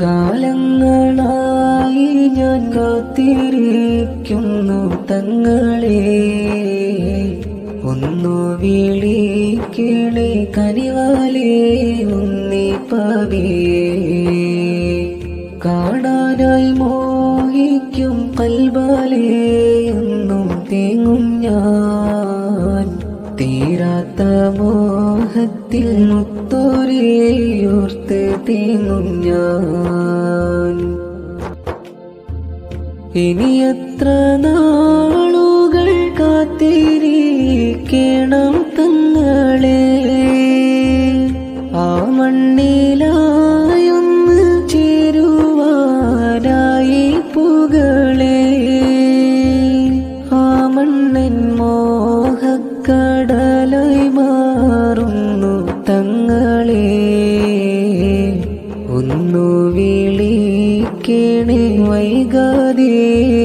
കാലങ്ങളായി ഞാൻ കാത്തിരിക്കുന്നു തങ്ങളെ. ഒന്നു വിളിക്കണേ കനിവാലേ ഉന്നി പവിയേ. കാണാനായി മോഹിക്കും കൽബാലേ എന്നും തേങ്ങും ഞാൻ. തീരാത്ത മോഹത്തിൽ മുത്തോരിയോർത്ത് തേങ്ങും ഞാൻ. ഇനി എത്ര നാളുകൾ കാത്തിരിക്കണം തങ്ങളെ? മണ്ണൻ മോഹക്കടലായി മാറുന്നു തങ്ങളെ. ഒന്നു വിളിക്കണേ വൈകാതെ.